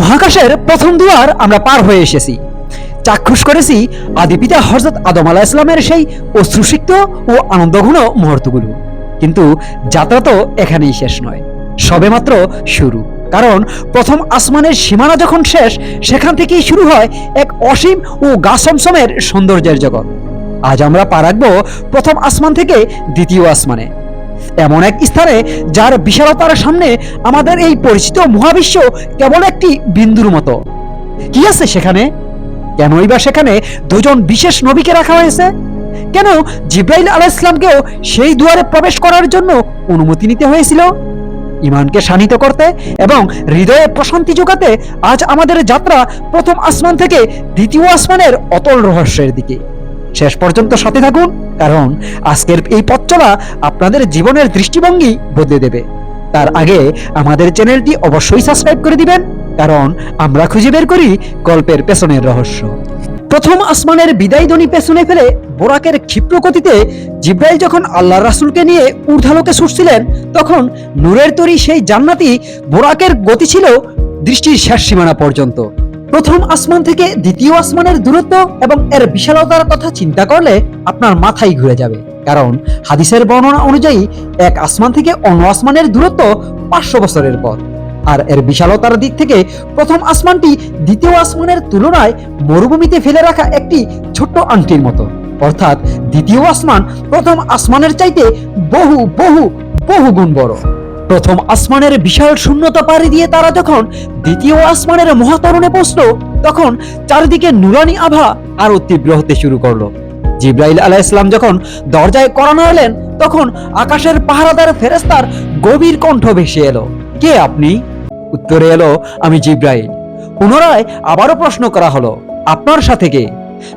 মহাকাশের প্রথম দুয়ার আমরা পার হয়ে এসেছি। চাক্ষুষ করেছি আদিপিতা হজরত আদম আলাহ ইসলামের সেই অশ্রুসিক্ত ও আনন্দঘন মুহূর্তগুলো। কিন্তু যাত্রা তো এখানেই শেষ নয় সবেমাত্র শুরু। কারণ প্রথম আসমানের সীমানা যখন শেষ, সেখান থেকেই শুরু হয় এক অসীম ও গাছমসমের সৌন্দর্যের জগৎ। আজ আমরা পা রাখব প্রথম আসমান থেকে দ্বিতীয় আসমানে। এমন এক স্থানে যার বিশালতার সামনে আমাদের এই পরিচিত মহাবিশ্ব কেবল একটি বিন্দুর মতো। কি আছে সেখানে? কেনই বা সেখানে দুজন বিশেষ নবীকে রাখা হয়েছে? কেন জিব্রাইল আলাহ ইসলামকেও সেই দুয়ারে প্রবেশ করার জন্য অনুমতি নিতে হয়েছিল? ইমানকে শানিত করতে এবং হৃদয়ে প্রশান্তি যোগাতে আজ আমাদের যাত্রা প্রথম আসমান থেকে দ্বিতীয় আসমানের অতল রহস্যের দিকে। শেষ পর্যন্ত সাথে থাকুন। কারণ আজকের এই পথ চলা আপনাদের জীবনের দৃষ্টিভঙ্গি বদলে দেবে। তার আগে আমাদের চ্যানেলটি অবশ্যই সাবস্ক্রাইব করে দিবেন, কারণ আমরা খুঁজে বের করি গল্পের পেছনের রহস্য। প্রথম আসমানের বিদায় ধ্বনি পেছনে ফেলে বোরাকের ক্ষিপ্র গতিতে জিব্রাইল যখন আল্লাহ রাসূলকে নিয়ে ঊর্ধ্বালোকে ছুটছিলেন, তখন নূরের তরি সেই জান্নাতি বোরাকের গতি ছিল দৃষ্টির শেষ সীমানা পর্যন্ত। প্রথম আসমান থেকে দ্বিতীয় আসমানের দূরত্ব এবং এর বিশালতার কথা চিন্তা করলে আপনার মাথায় ঘুরে যাবে। কারণ হাদিসের বর্ণনা অনুযায়ী এক আসমান থেকে অন্য আসমানের দূরত্ব পাঁচশো বছরের পথ। আর এর বিশালতার দিক থেকে প্রথম আসমানটি দ্বিতীয় আসমানের তুলনায় মরুভূমিতে ফেলে রাখা একটি ছোট্ট আংটির মতো। অর্থাৎ দ্বিতীয় আসমান প্রথম আসমানের চাইতে বহু বহু বহু গুণ বড়। প্রথম আসমানের বিশাল শূন্যতা পাড়ি দিয়ে তারা যখন দ্বিতীয় আসমানের মহাতরণে পৌঁছলো, তখন চারিদিকে নুরানি আভা আরও তীব্র হতে শুরু করল। জিব্রাইল আলাহ ইসলাম যখন দরজায় করানো এলেন তখন আকাশের পাহারাদার ফেরেস্তার গভীর কণ্ঠ ভেসে এলো। কে আপনি? উত্তরে এলো, আমি জিব্রাইল। পুনরায় আবারও প্রশ্ন করা হলো, আপনার সাথে কে?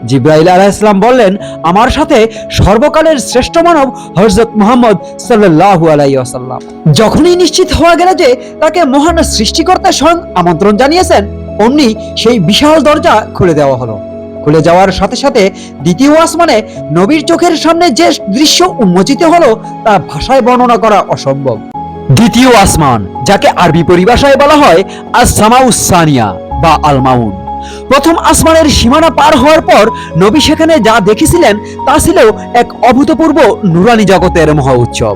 জিব্রাইল আলাহ ইসলাম বললেন, আমার সাথে সর্বকালের শ্রেষ্ঠ মানব হজরত মুহাম্মদ সাল্লাল্লাহু আলাইহি ওয়াসাল্লাম। যখনই নিশ্চিত হওয়া গেল যে তাকে মহান সৃষ্টিকর্তা স্বয়ং আমন্ত্রণ জানিয়েছেন, অমনি সেই বিশাল দরজা খুলে দেওয়া হলো। খুলে যাওয়ার সাথে সাথে দ্বিতীয় আসমানে নবীর চোখের সামনে যে দৃশ্য উন্মোচিত হলো, তা ভাষায় বর্ণনা করা অসম্ভব। দ্বিতীয় আসমান, যাকে আরবি পরিভাষায় বলা হয় আসামাউসানিয়া বা আলমাউন। প্রথম আসমানের সীমানা পার হওয়ার পর নবী সেখানে যা দেখেছিলেন, তা ছিল এক অভূতপূর্ব নুরানি জগতের মহা উৎসব।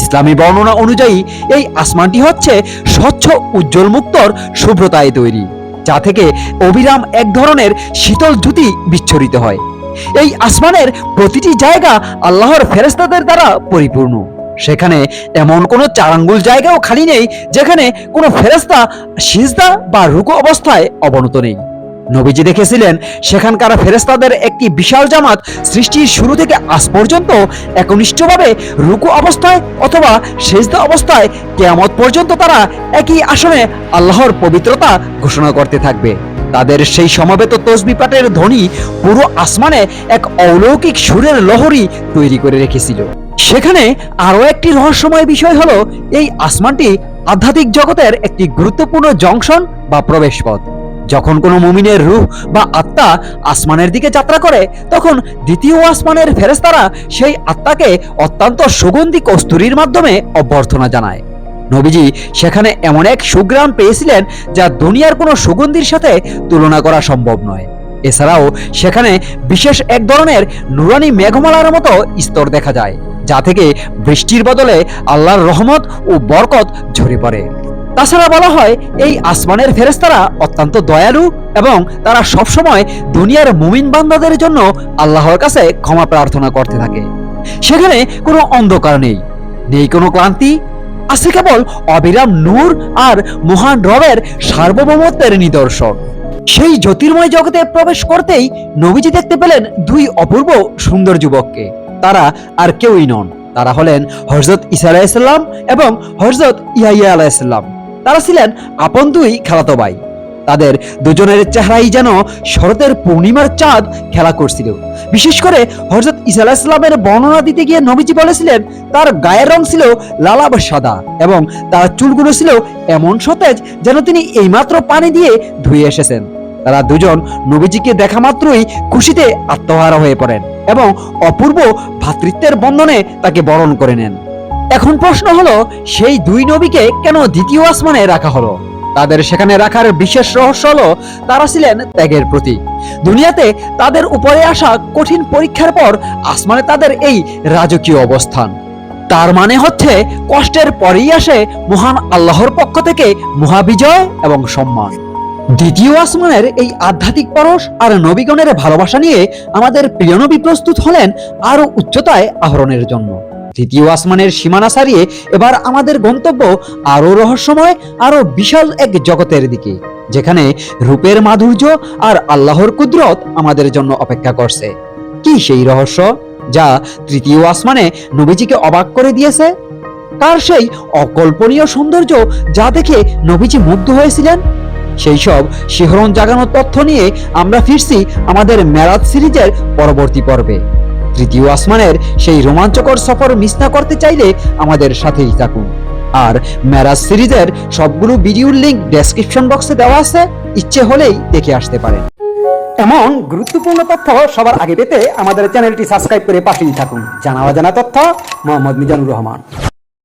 ইসলামী বর্ণনা অনুযায়ী এই আসমানটি হচ্ছে স্বচ্ছ, উজ্জ্বল মুক্তর, শুভ্রতায় তৈরি, যা থেকে অবিরাম এক ধরনের শীতল জ্যোতি বিচ্ছরিত হয়। এই আসমানের প্রতিটি জায়গা আল্লাহর ফেরেস্তাদের দ্বারা পরিপূর্ণ। সেখানে এমন কোনো চারাঙ্গুল জায়গাও খালি নেই, যেখানে কোনো ফেরেস্তা সিজদা বা রুকু অবস্থায় অবনত নেই। নবীজি দেখেছিলেন, সেখানকার ফেরেস্তাদের একটি বিশাল জামাত সৃষ্টির শুরু থেকে আজ পর্যন্ত একনিষ্ঠভাবে রুকু অবস্থায় অথবা সেজদা অবস্থায় কেয়ামত পর্যন্ত তারা একই আসনে আল্লাহর পবিত্রতা ঘোষণা করতে থাকবে। তাদের সেই সমবেত তসবি পাটের ধ্বনি পুরো আসমানে এক অলৌকিক সুরের লহরী তৈরি করে রেখেছিল। সেখানে আরও একটি রহস্যময় বিষয় হলো, এই আসমানটি আধ্যাত্মিক জগতের একটি গুরুত্বপূর্ণ জংশন বা প্রবেশপথ। যখন কোনো মুমিনের রূহ বা আত্মা আসমানের দিকে যাত্রা করে, তখন দ্বিতীয় আসমানের ফেরেস্তারা সেই আত্মাকে অত্যন্ত সুগন্ধি কস্তুরির মাধ্যমে অভ্যর্থনা জানায়। নবীজি সেখানে এমন এক সুগ্রাম পেয়েছিলেন যা দুনিয়ার কোনো সুগন্ধির সাথে তুলনা করা সম্ভব নয়। এছাড়াও সেখানে বিশেষ এক ধরনের নুরানি মেঘমালার মতো স্তর দেখা যায়, যা থেকে বৃষ্টির বদলে আল্লাহর রহমত ও বরকত ঝরে পড়ে। তাছাড়া বলা হয়, এই আসমানের ফেরেস্তারা অত্যন্ত দয়ালু এবং তারা সবসময় দুনিয়ার মুমিন বান্দাদের জন্য আল্লাহর কাছে ক্ষমা প্রার্থনা করতে থাকে। সেখানে কোনো অন্ধকার নেই নেই কোনো ক্লান্তি, আছে কেবল অবিরাম নূর আর মহান রবের সার্বভৌমত্বের নিদর্শন। সেই জ্যোতির্ময় জগতে প্রবেশ করতেই নবীজি দেখতে পেলেন দুই অপূর্ব সুন্দর যুবককে। তারা আর কেউই নন, তারা হলেন হজরত ইসা আলাইসাল্লাম এবং হজরত ইয়াইয়া আলাইসাল্লাম তারা ছিলেন আপন দুই খালাতো ভাই। তাদের দুজনের চেহারাই যেন শরতের পূর্ণিমার চাঁদ খেলা করছিল। বিশেষ করে হজরত ইসা আলাহিসাল্লামের বর্ণনা দিতে গিয়ে নবীজি বলেছিলেন, তার গায়ের রং ছিল লালাব সাদা এবং তার চুলগুলো ছিল এমন সতেজ যেন তিনি এইমাত্র পানি দিয়ে ধুয়ে এসেছেন। তারা দুজন নবীজিকে দেখা মাত্রই খুশিতে আত্মহারা হয়ে পড়েন এবং অপূর্ব ভ্রাতৃত্বের বন্ধনে তাকে বরণ করে নেন। এখন প্রশ্ন হলো, সেই দুই নবীকে কেন দ্বিতীয় আসমানে রাখা হলো? তাদের সেখানে রাখার বিশেষ রহস্য হলো, তারা ছিলেন ত্যাগের প্রতীক। দুনিয়াতে তাদের উপরে আসা কঠিন পরীক্ষার পর আসমানে তাদের এই রাজকীয় অবস্থান। তার মানে হচ্ছে, কষ্টের পরেই আসে মহান আল্লাহর পক্ষ থেকে মহাবিজয় এবং সম্মান। দ্বিতীয় আসমানের এই আধ্যাত্মিক পরশ আর নবীগণের ভালোবাসা নিয়ে আমাদের প্রিয় নবী প্রস্তুত হলেন আরও উচ্চতায় আহরণের জন্য। তৃতীয় আসমানের সীমানা ছাড়িয়ে এবার আমাদের গন্তব্য আরও রহস্যময় আরও বিশাল এক জগতের দিকে, যেখানে রূপের মাধুর্য আর আল্লাহর কুদরত আমাদের জন্য অপেক্ষা করছে। কি সেই রহস্য যা তৃতীয় আসমানে নবীজিকে অবাক করে দিয়েছে? কার সেই অকল্পনীয় সৌন্দর্য যা দেখে নবীজি মুগ্ধ হয়েছিলেন? সেই সব শিহরণ জাগানোর তথ্য নিয়ে আমরা ফিরছি আমাদের মেরাজ সিরিজের পরবর্তী পর্বে। তৃতীয় আসমানের সেই রোমাঞ্চকর সফর মিস না করতে চাইলে আমাদের সাথেই থাকুন। আর ম্যারাজ সিরিজের সবগুলো ভিডিওর লিংক ডেসক্রিপশন বক্সে দেওয়া আছে, ইচ্ছে হলেই দেখে আসতে পারেন। এমন গুরুত্বপূর্ণ তথ্য সবার আগে পেতে আমাদের চ্যানেলটি সাবস্ক্রাইব করে পাঠিয়ে থাকুন। জানা অজানা তথ্য, মোহাম্মদ মিজানুর রহমান।